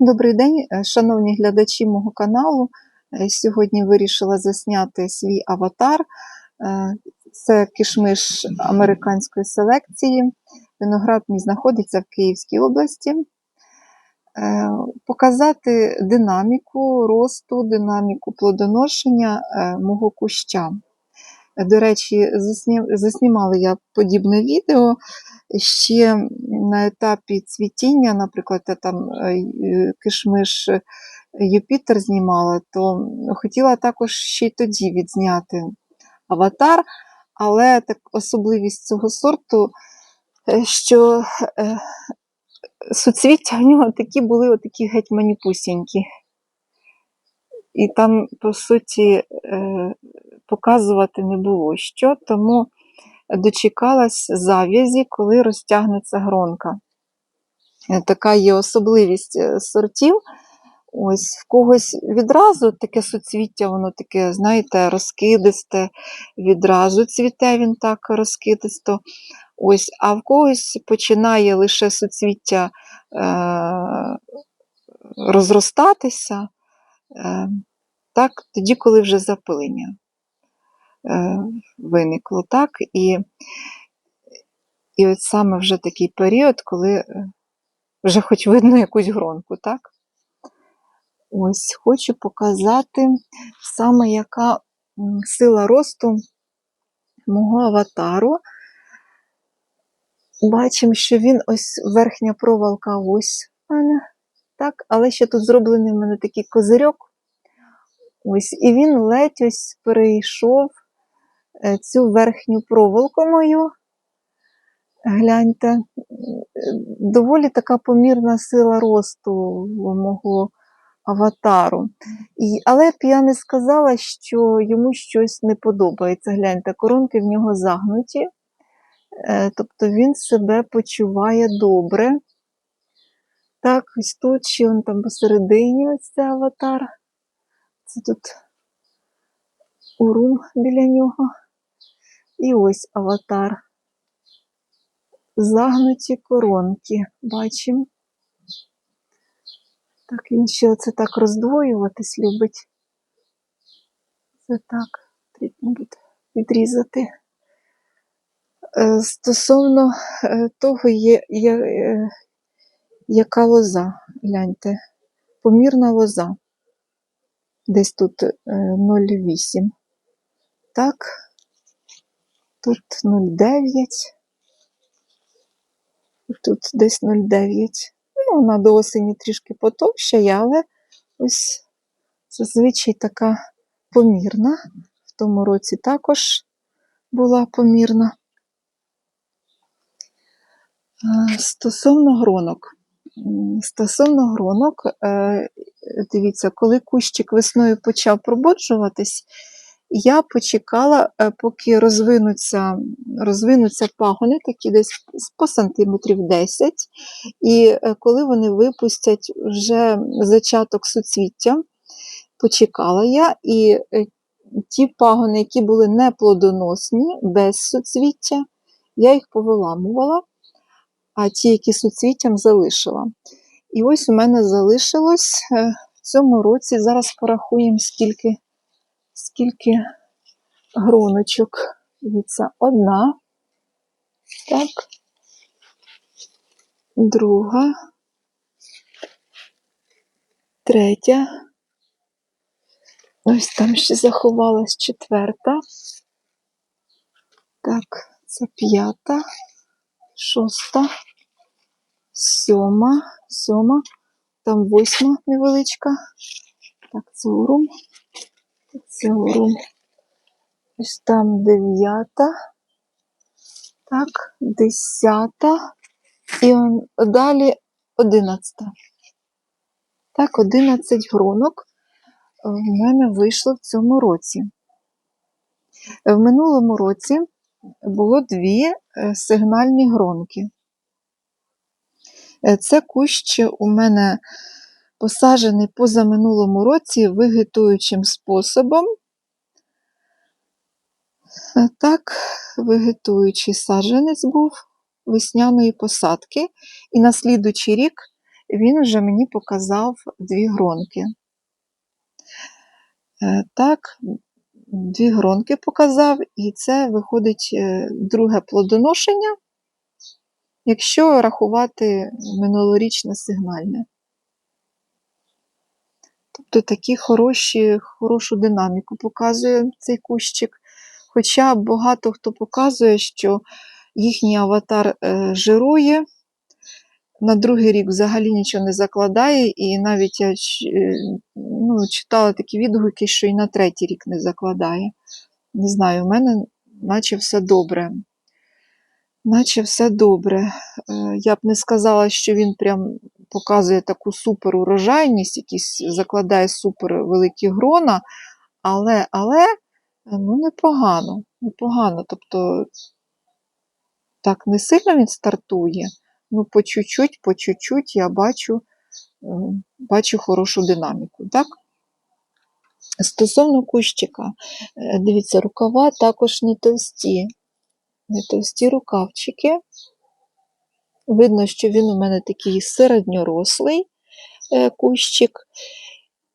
Добрий день, е, шановні глядачі мого каналу. Е, Сьогодні вирішила засняти свій аватар. Е, Це кишмиш американської селекції. Виноград мій знаходиться в Київській області. Показати динаміку росту, динаміку плодоношення мого куща. Е, До речі, заснімала я подібне відео ще на етапі цвітіння, наприклад, я там е, кишмиш е, Юпітер знімала, то хотіла також ще й тоді відзняти аватар, але так особливість цього сорту, е, що е, суцвіття в нього такі були отакі геть маніпусінькі. І там, по суті, е, показувати не було що, тому дочекалась зав'язі, коли розтягнеться гронка. Е, Така є особливість е, сортів. Ось в когось відразу таке суцвіття, воно таке, знаєте, розкидисте, відразу цвіте він так розкидисто. Ось, а в когось починає лише суцвіття е- розростатися, е- так, тоді, коли вже запилення виникло. Так, і, і от саме вже такий період, коли е, вже хоч видно якусь гронку, так? Ось хочу показати саме яка сила росту мого аватару. Бачимо, що він ось верхня провалка ось так, але ще тут зроблений в мене такий козирьок. Ось, і він ледь ось перейшов е, цю верхню проволоку мою. Гляньте, доволі така помірна сила росту мого аватару. І, але б я не сказала, що йому щось не подобається. Гляньте, коронки в нього загнуті, е, тобто він себе почуває добре. Так, ось тут ще он там посередині ось цей аватар. Це тут урум біля нього. І ось аватар. Загнуті коронки. Бачимо. Так, він ще оце так роздвоюватись любить. Це так, потрібно відрізати. Е, Стосовно е, того, є, є, е, яка лоза, гляньте, помірна лоза. Десь тут е, 0,8. Так, тут 0,9. Тут десь 0,9. Ну, вона до осені трішки потовщає, але ось зазвичай така помірна. В тому році також була помірна. Стосовно гронок. Стосовно гронок, е, дивіться, коли кущик весною почав пробуджуватись, я почекала, е, поки розвинуться, розвинуться пагони, такі десь по сантиметрів 10, і е, коли вони випустять вже зачаток суцвіття, почекала я, і е, ті пагони, які були неплодоносні, без суцвіття, я їх повиламувала, а ті, які суцвіттям, залишила. І ось у мене залишилось в цьому році, зараз порахуємо, скільки, скільки гроночок. Дивіться, одна, так, друга, третя. Ось там ще заховалась четверта. Так, це п'ята, шоста, сьома, сьома, там восьма невеличка. Так, це урум. Урум. Ось там дев'ята. Так, десята. І он, далі одинадцята. Так, одинадцять гронок в мене вийшло в цьому році. В минулому році було дві е, сигнальні гронки. Е, Це кущ у мене посаджений позаминулому році вегетуючим способом. Так, вегетуючий саджанець був весняної посадки, і на слідуючий рік він вже мені показав дві гронки. Е, Так, дві гронки показав, і це виходить е, друге плодоношення, якщо рахувати минулорічне сигнальне. Тобто такі хороші, хорошу динаміку показує цей кущик. Хоча багато хто показує, що їхній аватар е, жирує, на другий рік взагалі нічого не закладає, і навіть я е, ну, читала такі відгуки, що і на третій рік не закладає. Не знаю, у мене наче все добре. Наче все добре. Е, Я б не сказала, що він прям показує таку супер урожайність, якісь закладає супер великі грона, але, але ну, непогано, непогано. Тобто так не сильно він стартує, ну по чуть-чуть, по чуть-чуть я бачу, е, бачу хорошу динаміку. Так? Стосовно кущика, е, дивіться, рукава також не товсті. Не товсті рукавчики. Видно, що він у мене такий середньорослий е, кущик.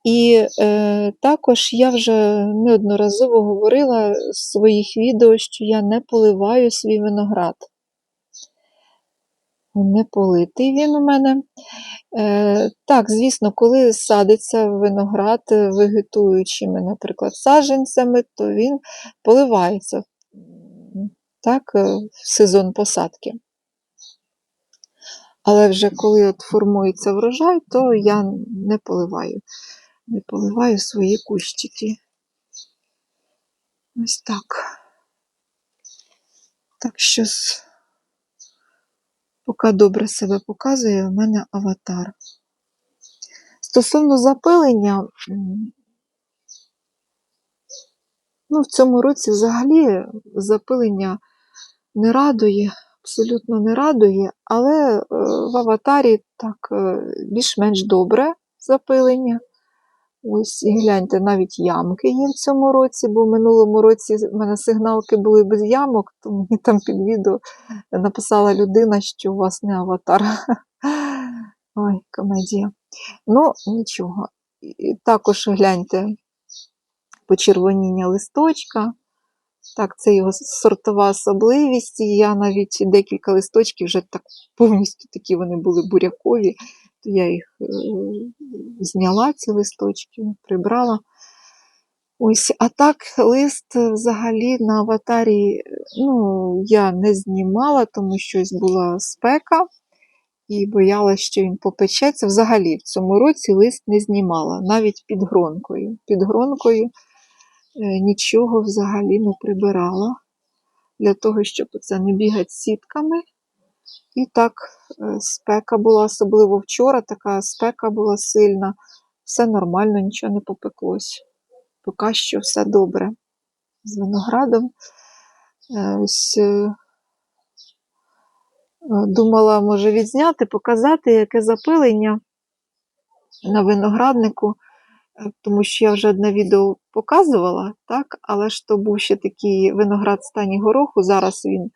І е, також я вже неодноразово говорила в своїх відео, що я не поливаю свій виноград. Не политий він у мене. Е, так, звісно, коли садиться виноград е, вегетуючими, наприклад, саджанцями, то він поливається так, е, в сезон посадки. Але вже коли от формується врожай, то я не поливаю. Не поливаю свої кущики. Ось так. Так що поки добре себе показує, у мене аватар. Стосовно запилення, ну, в цьому році взагалі запилення не радує, абсолютно не радує, але е, в аватарі так е, більш-менш добре запилення. Ось і гляньте, навіть ямки є в цьому році, бо в минулому році в мене сигналки були без ямок, то мені там під відео написала людина, що у вас не аватар. Ой, комедія. Ну, нічого. І Також гляньте почервоніння листочка. Так, це його сортова особливість. І я навіть декілька листочків вже так повністю такі вони були бурякові, то я їх е, зняла, ці листочки, прибрала. Ось, а так, лист взагалі на аватарі ну, я не знімала, тому що була спека і боялася, що він попечеться. Взагалі в цьому році лист не знімала, навіть під гронкою. Під гронкою нічого взагалі не прибирала для того, щоб це не бігати сітками. І так, е, спека була, особливо вчора, така спека була сильна. Все нормально, нічого не попеклось. Поки що все добре з виноградом. Е, Ось е, е, думала, може, відзняти, показати, яке запилення на винограднику, е, тому що я вже одне відео показувала, так? але ж то був ще такий виноград в стані гороху, зараз він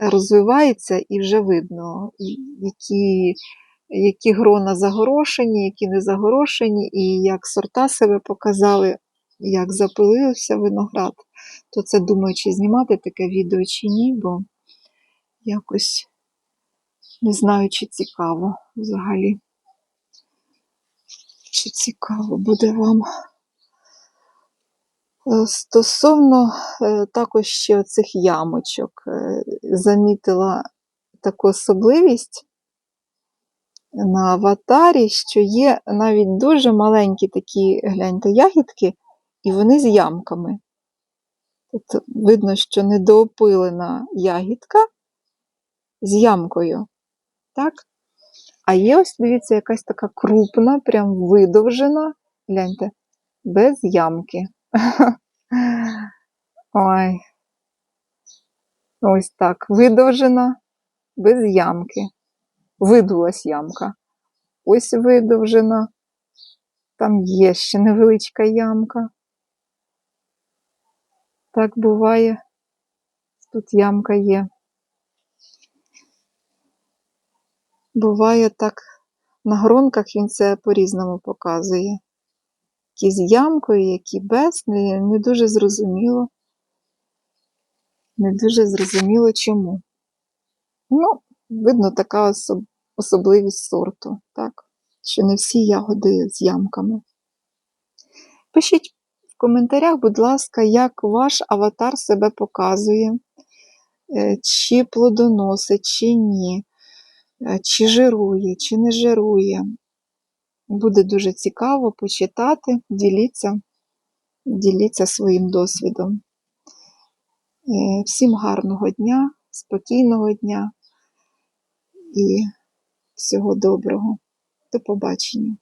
розвивається і вже видно, які, які грона загорошені, які не загорошені, і як сорта себе показали, як запилився виноград. То це думаю, чи знімати таке відео, чи ні, бо якось не знаю, чи цікаво взагалі. Чи цікаво буде вам. Е, Стосовно е, також ще цих ямочок, е, замітила таку особливість на аватарі, що є навіть дуже маленькі такі, гляньте, ягідки, і вони з ямками. Тут видно, що недоопилена ягідка з ямкою. Так? А є ось, дивіться, якась така крупна, прям видовжена, гляньте, без ямки. Ой. Ось так, видовжена, без ямки. Видулась ямка. Ось видовжена. Там є ще невеличка ямка. Так буває. Тут ямка є. Буває так На гронках він це по-різному показує. Які з ямкою, які без, не, дуже зрозуміло. Не дуже зрозуміло чому. Ну, видно, така особ- особливість сорту, так? Що не всі ягоди з ямками. Пишіть в коментарях, будь ласка, як ваш аватар себе показує, Е, чи плодоносить, чи ні, чи жирує, чи не жирує. Буде дуже цікаво почитати, діліться, діліться своїм досвідом. Е, Всім гарного дня, спокійного дня і всього доброго. До побачення.